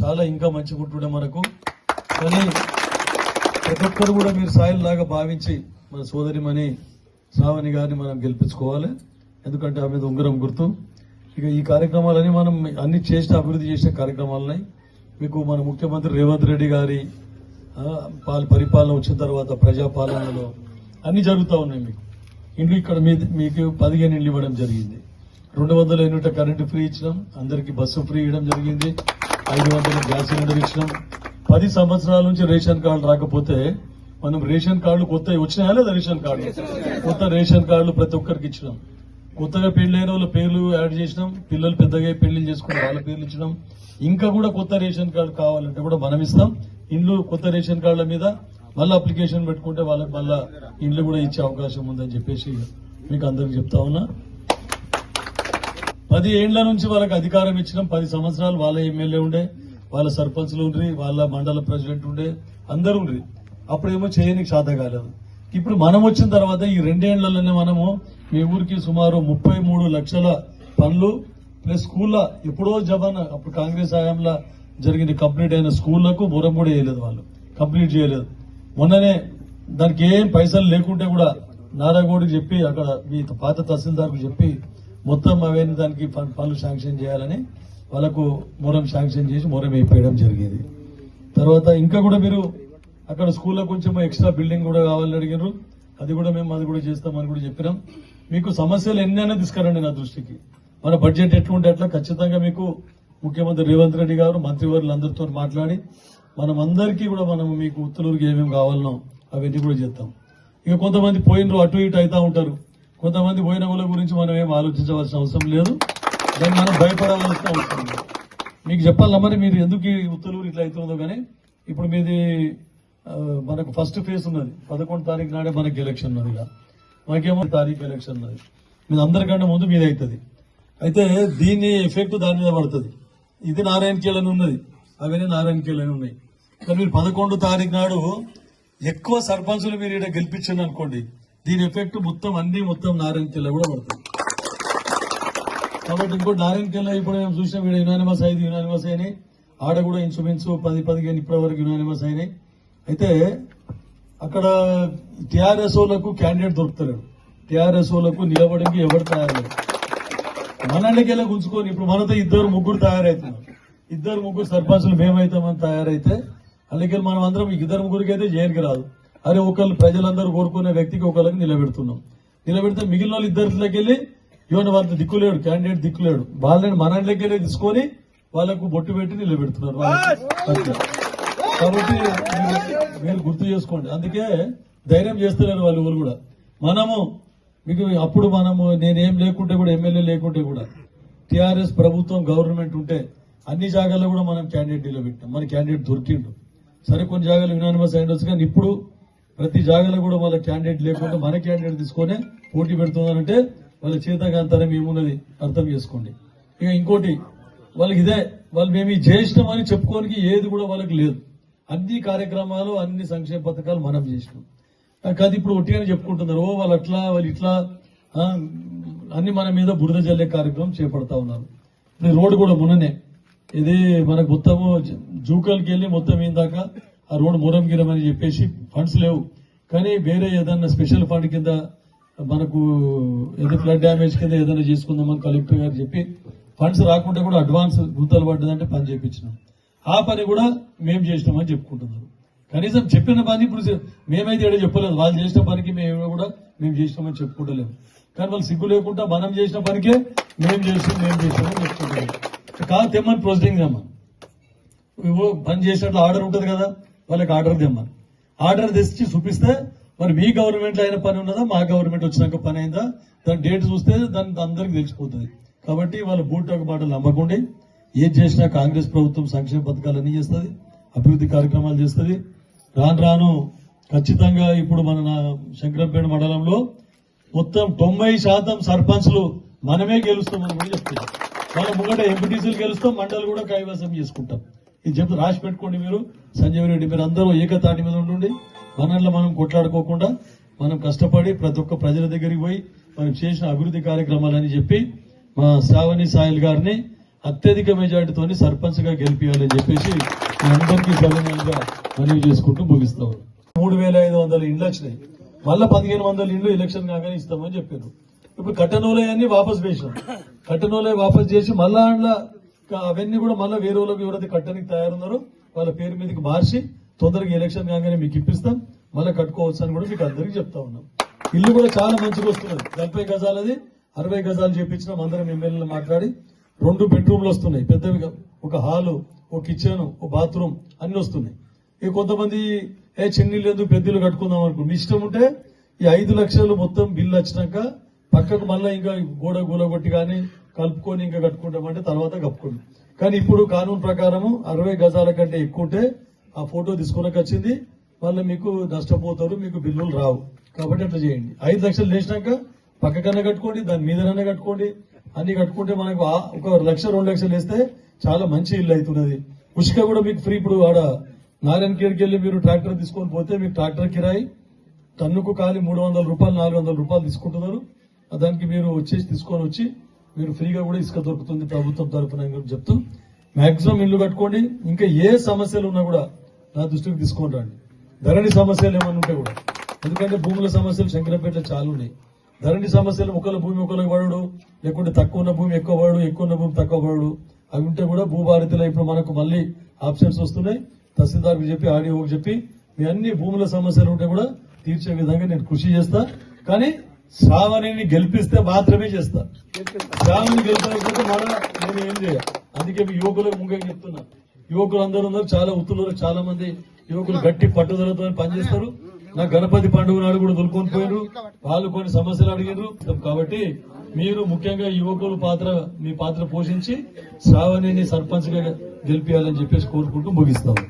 చాలా ఇంకా మంచిగా ఉంటుండే మనకు. కానీ ప్రతి ఒక్కరు కూడా మీరు సాయిల్లాగా భావించి మన సోదరిమణి శ్రావణి గారిని మనం గెలిపించుకోవాలి. ఎందుకంటే ఆమె ఉంగరం గుర్తు. ఇక ఈ కార్యక్రమాలని మనం అన్ని చేసిన అభివృద్ధి చేసిన కార్యక్రమాలని మీకు మన ముఖ్యమంత్రి రేవంత్ రెడ్డి గారి పాల పరిపాలన వచ్చిన తర్వాత ప్రజాపాలనలో అన్ని జరుగుతూ ఉన్నాయి మీకు. ఇండ్లు ఇక్కడ మీ మీకు పదిహేను ఇండ్లు ఇవ్వడం జరిగింది. రెండు వందల యూనిట్ల కరెంటు ఫ్రీ ఇచ్చినాం. అందరికీ బస్సు ఫ్రీ ఇవ్వడం జరిగింది. ఐదు వందల గ్యాస్ సిలిండర్ ఇచ్చినాం. పది సంవత్సరాల నుంచి రేషన్ కార్డు రాకపోతే మనం రేషన్ కార్డులు కొత్త వచ్చినాయా లేదా రేషన్ కార్డు కొత్త రేషన్ కార్డులు ప్రతి ఒక్కరికి ఇచ్చినాం. కొత్తగా పెళ్ళైన వాళ్ళ పేర్లు యాడ్ చేసినాం. పిల్లలు పెద్దగా పెళ్ళి చేసుకుని వాళ్ళ పేర్లు ఇచ్చినాం. ఇంకా కూడా కొత్త రేషన్ కార్డు కావాలంటే కూడా మనం ఇస్తాం. ఇండ్లు కొత్త రేషన్ కార్డుల మీద మళ్ళీ అప్లికేషన్ పెట్టుకుంటే వాళ్ళకి మళ్ళీ ఇండ్లు కూడా ఇచ్చే అవకాశం ఉందని చెప్పేసి మీకు అందరికి చెప్తా ఉన్నా. పది ఏండ్ల నుంచి వాళ్ళకి అధికారం ఇచ్చినాం. పది సంవత్సరాలు వాళ్ళ ఎమ్మెల్యే ఉండే వాళ్ళ సర్పంచ్లు ఉండ్రి వాళ్ళ మండల ప్రెసిడెంట్ ఉండే అందరూ ఉండ్రి. అప్పుడేమో చేయనికి సాధ కాలేదు. ఇప్పుడు మనం వచ్చిన తర్వాత ఈ రెండేళ్ళలోనే మనము మీ ఊరికి సుమారు ముప్పై మూడు లక్షల పనులు ప్లస్ స్కూల్లో ఎప్పుడో జవాన్ అప్పుడు కాంగ్రెస్ హయాంలో జరిగింది కంప్లీట్ అయిన స్కూళ్ళకు బురం కూడా చేయలేదు వాళ్ళు. కంప్లీట్ చేయలేదు. మొన్ననే దానికి ఏం పైసలు లేకుంటే కూడా నారాగోడికి చెప్పి అక్కడ మీ పాత తహసీల్దార్కు చెప్పి మొత్తం అవన్నీ దానికి పనులు శాంక్షన్ చేయాలని వాళ్ళకు మొరం శాంక్షన్ చేసి మొరం వేయడం జరిగేది. తర్వాత ఇంకా కూడా మీరు అక్కడ స్కూల్లో కొంచెం ఎక్స్ట్రా బిల్డింగ్ కూడా కావాలని అడిగారు అది కూడా మేము అది కూడా చేస్తామని కూడా చెప్పినాం. మీకు సమస్యలు ఎన్నైనా తీసుకురండి నా దృష్టికి. మన బడ్జెట్ ఎట్లుంటే అట్లా ఖచ్చితంగా మీకు ముఖ్యమంత్రి రేవంత్ రెడ్డి గారు మంత్రివర్యులు అందరితో మాట్లాడి మనం అందరికీ కూడా మనం మీకు ఉత్తలూరుకి ఏమేమి కావాలనో అవన్నీ కూడా చేస్తాం. ఇక కొంతమంది పోయినరు అటు ఇటు అవుతూ ఉంటారు. కొంతమంది పోయిన వాళ్ళ గురించి మనం ఏం ఆలోచించవలసిన అవసరం లేదు. దాన్ని మనం భయపడవలసిన అవసరం లేదు. మీకు చెప్పాలమ్మని మరి మీరు ఎందుకు ఉత్తలూరు ఇట్లా అవుతుందో కానీ? ఇప్పుడు మీది మనకు ఫస్ట్ ఫేజ్ ఉన్నది. పదకొండు తారీఖు నాడే మనకి ఎలక్షన్ ఉన్నది ఇక మనకేమో తారీఖు ఎలక్షన్ ఉన్నది. మీద అందరికంటే ముందు మీద అవుతుంది. అయితే దీని ఎఫెక్ట్ దాని మీద పడుతుంది. ఇది నారాయణ కేలని ఉన్నది. అవన్నీ నారాయణ కేలని ఉన్నాయి. కానీ మీరు పదకొండు తారీఖు నాడు ఎక్కువ సర్పంచులు మీరు ఇక్కడ గెలిపించండి అనుకోండి. దీని ఎఫెక్ట్ మొత్తం అన్ని మొత్తం నారాయణ కూడా పడుతుంది. కాబట్టి ఇంకో నారాయణ ఇప్పుడు మేము చూసినాం ఇక్కడ యునానిమస్ ఐదు యునానిమస్ అయినాయి. ఆడ కూడా ఇన్సూరెన్స్ పది పదిహేను ఇప్పటి వరకు యునానిమస్ అయినాయి. అయితే అక్కడ టిఆర్ఎస్ఓలకు వాళ్ళకు క్యాండిడేట్ దొరుకుతలేడు టిఆర్ఎస్ఓలకు వాళ్ళకు నిలబడికి ఎవరు తయారలేదు మనల్నికెళ్ళ గుంజుకొని ఇప్పుడు మనతో ఇద్దరు ముగ్గురు తయారవుతున్నారు ఇద్దరు ముగ్గురు సర్పంచులు మేమైతామని తయారైతే అందుకే మనం అందరం ఇద్దరు ముగ్గురికి అయితే జైలుకి రాదు. అరే ఒకళ్ళు ప్రజలందరూ కోరుకునే వ్యక్తికి ఒకళ్ళకి నిలబెడుతున్నాం. నిలబెడితే మిగిలిన వాళ్ళు ఇద్దరిలోకి వెళ్ళి ఇవన్నీ వాళ్ళ దిక్కులేడు క్యాండిడేట్ దిక్కులేడు. వాళ్ళని మనల్లోకి వెళ్ళి తీసుకొని వాళ్ళకు బొట్టు పెట్టి నిలబెడుతున్నారు. కాబట్టి మీరు- మీరు గుర్తు చేసుకోండి. అందుకే ధైర్యం చేస్తున్నారు వాళ్ళు ఊరు కూడా. మనము మీకు అప్పుడు మనము నేనేం లేకుంటే కూడా ఎమ్మెల్యే లేకుంటే కూడా టిఆర్ఎస్ ప్రభుత్వం గవర్నమెంట్ ఉంటే అన్ని జాగాల్లో కూడా మనం క్యాండిడేట్ నిలబెట్టాం మన క్యాండిడేట్ దొరికిండు. సరే కొన్ని జాగాలు యునానిమస్ అయ్యిండొచ్చు కానీ ఇప్పుడు ప్రతి జాగాలో కూడా వాళ్ళ క్యాండిడేట్ లేకుండా మన క్యాండిడేట్ తీసుకొని పోటీ పెడుతున్నారంటే వాళ్ళ చేతకాంతరం ఏమున్నది అర్థం చేసుకోండి. ఇక ఇంకోటి వాళ్ళకి ఇదే వాళ్ళు మేము ఇది చేసినామని చెప్పుకోనికి ఏది కూడా వాళ్ళకి లేదు. అన్ని కార్యక్రమాలు అన్ని సంక్షేమ పథకాలు మనం చేసినాం. కాదు ఇప్పుడు ఒట్టిగానే చెప్పుకుంటున్నారు. ఓ వాళ్ళు అట్లా వాళ్ళు ఇట్లా అన్ని మన మీద బురద జల్లే కార్యక్రమం చేపడతా ఉన్నారు. ఇప్పుడు రోడ్డు కూడా మొన్ననే. ఇది మనకు మొత్తము జూకల్కి వెళ్ళి మొత్తం ఏం దాకా ఆ రోడ్డు మూరం గిరం అని చెప్పేసి ఫండ్స్ లేవు. కానీ వేరే ఏదన్నా స్పెషల్ ఫండ్ కింద మనకు ఏదో ఫ్లడ్ డ్యామేజ్ కింద ఏదైనా చేసుకుందామని కలెక్టర్ గారు చెప్పి ఫండ్స్ రాకుంటే కూడా అడ్వాన్స్ గుంతలు పడ్డదంటే పని చేయించినాం ఆ పని కూడా మేము చేసినామని చెప్పుకుంటున్నారు. కనీసం చెప్పిన పని ఇప్పుడు మేమైతే ఏడో చెప్పలేదు. వాళ్ళు చేసిన పనికి మేము కూడా మేము చేసినామని చెప్పుకుంటలేము. కానీ వాళ్ళు సిగ్గు లేకుండా మనం చేసిన పనికే మేము చేసి మేము చేసినామని చెప్పుకుంటున్నాం. కాదు తెమ్మని ప్రొసీడింగ్ తెమ్మని పని చేసినట్లు ఆర్డర్ ఉంటుంది కదా. వాళ్ళకి ఆర్డర్ తెమ్మని ఆర్డర్ తెచ్చి చూపిస్తే మరి మీ గవర్నమెంట్లో అయిన పని ఉన్నదా మా గవర్నమెంట్ వచ్చినాక పని అయిందా దాని డేట్ చూస్తే దాని అందరికి తెలిసిపోతుంది. కాబట్టి వాళ్ళ బూట్ ఒక మాటలు నమ్మకండి. ఏం చేసినా కాంగ్రెస్ ప్రభుత్వం సంక్షేమ పథకాలు అన్నీ చేస్తుంది అభివృద్ధి కార్యక్రమాలు చేస్తుంది. రాను రాను ఖచ్చితంగా ఇప్పుడు మన నా- శంకరంపేట మండలంలో మొత్తం తొంభై శాతం సర్పంచ్లు మనమే గెలుస్తామని కూడా చెప్తున్నాం మన ముంగట ఎంపీటీసీలు గెలుస్తాం మండలి కూడా కైవసం చేసుకుంటాం. ఇది చెప్తే రాసి పెట్టుకోండి మీరు. సంజయ్ రెడ్డి మీరు అందరూ ఏకతాటి మీద ఉండండి. మనల్లో మనం కొట్లాడుకోకుండా మనం కష్టపడి ప్రతి ఒక్క ప్రజల దగ్గరికి పోయి మనం చేసిన అభివృద్ధి కార్యక్రమాలని చెప్పి మా శ్రావణి సాయిల్ గారిని అత్యధిక మెజార్టీతో సర్పంచ్గా గెలిపించాలని చెప్పేసి మీ అందరికీ సవినయంగా మనవి చేసుకుంటూ ముగిస్తాం మూడు వేల ఐదు వందల ఇండ్లు వచ్చినాయి. మళ్ళా పదిహేను వందల ఇండ్లు ఎలక్షన్ కాగానే ఇస్తామని చెప్పారు. ఇప్పుడు కట్టనోలే అని వాపస్ వేసినాం కట్టనోలే వాపస్ చేసి మళ్ళా అవన్నీ కూడా మళ్ళీ వేరే వాళ్ళకి ఎవరైతే కట్టడానికి తయారున్నారో. వాళ్ళ పేరు మీదకి మార్చి తొందరగా ఎలక్షన్ కాగానే మీకు ఇప్పిస్తాం. మళ్ళీ కట్టుకోవచ్చు అని కూడా మీకు అందరికీ చెప్తా ఉన్నాం. ఇల్లు కూడా చాలా మంచిగా వస్తున్నది. నలభై గజాలది అరవై గజాలు చేపించినాం అందరం ఎమ్మెల్యేలు మాట్లాడి. రెండు బెడ్రూమ్లు వస్తున్నాయి. పెద్దవిగా ఒక హాలు ఒక కిచెన్ ఒక బాత్రూమ్ అన్ని వస్తున్నాయి. ఇక కొంతమంది ఏ చిన్నీళ్ళు ఎందుకు పెద్దలు కట్టుకుందాం అనుకో మీ ఇష్టం ఉంటే ఈ ఐదు లక్షలు మొత్తం బిల్లు వచ్చినాక పక్కకు మళ్ళీ ఇంకా గోడ గూల కొట్టి కానీ కలుపుకొని ఇంకా కట్టుకుంటామంటే తర్వాత కప్పుకోండి కానీ ఇప్పుడు కానూన్ ప్రకారము అరవై గజాల కంటే ఎక్కువ ఉంటే ఆ ఫోటో తీసుకున్నకి వచ్చింది మళ్ళీ మీకు నష్టపోతారు మీకు బిల్లులు రావు. కాబట్టి అట్లా చేయండి. ఐదు లక్షలు చేసినాక పక్కకన్నా కట్టుకోండి దాని మీదనన్నా కట్టుకోండి. అన్ని కట్టుకుంటే మనకు ఒక లక్ష రెండు లక్షలు వేస్తే చాలా మంచి ఇల్లు అవుతున్నది. ఉష్క కూడా మీకు ఫ్రీ ఇప్పుడు ఆడ నారాయణ కేర్కి వెళ్ళి మీరు ట్రాక్టర్ తీసుకొని పోతే మీకు ట్రాక్టర్ కిరాయి టన్నుకు ఖాళీ మూడు వందల రూపాయలు నాలుగు వందల రూపాయలు తీసుకుంటున్నారు. దానికి మీరు వచ్చేసి తీసుకొని వచ్చి మీరు ఫ్రీగా కూడా ఇసుక దొరుకుతుంది ప్రభుత్వం తరఫున అని చెప్తూ మాక్సిమం ఇల్లు కట్టుకోండి ఇంకా ఏ సమస్యలు ఉన్నా కూడా నా దృష్టికి తీసుకొని రండి. ధరణి సమస్యలు ఏమైనా ఉంటే కూడా. ఎందుకంటే భూముల సమస్యలు శంకరపేటలో చాలా ఉన్నాయి. ధరణి సమస్యలు ఒకళ్ళ భూమి ఒకళ్ళకి పడడు లేకుంటే తక్కువ ఉన్న భూమి ఎక్కువ పడడు ఎక్కువ ఉన్న భూమి తక్కువ పడడు. అవి ఉంటే కూడా భూభారతిలో ఇప్పుడు మనకు మళ్ళీ ఆప్షన్స్ వస్తున్నాయి. తహసీల్దార్కి చెప్పి ఆర్డీఓకి చెప్పి మీ అన్ని భూముల సమస్యలు ఉంటే కూడా తీర్చే విధంగా నేను కృషి చేస్తా. కానీ శ్రావణిని గెలిపిస్తే మాత్రమే చేస్తా. శ్రావణిని గెలిపకపోతే మన నేను ఏం చేయ? అందుకే మీ యువకులకు ముఖ్యంగా చెప్తున్నా. యువకులు అందరూ ఉన్నారు చాలా ఉత్తులలో చాలా మంది యువకులు గట్టి పట్టుదలతో పనిచేస్తారు నా గణపతి పండుగ నాడు కూడా దొరుకుని పోయారు వాళ్ళు కొన్ని సమస్యలు అడిగారు కాబట్టి మీరు ముఖ్యంగా యువకుల పాత్ర మీ పాత్ర పోషించి శ్రావణిని సర్పంచ్గా గెలిపించాలని చెప్పేసి కోరుకుంటూ ముగిస్తాము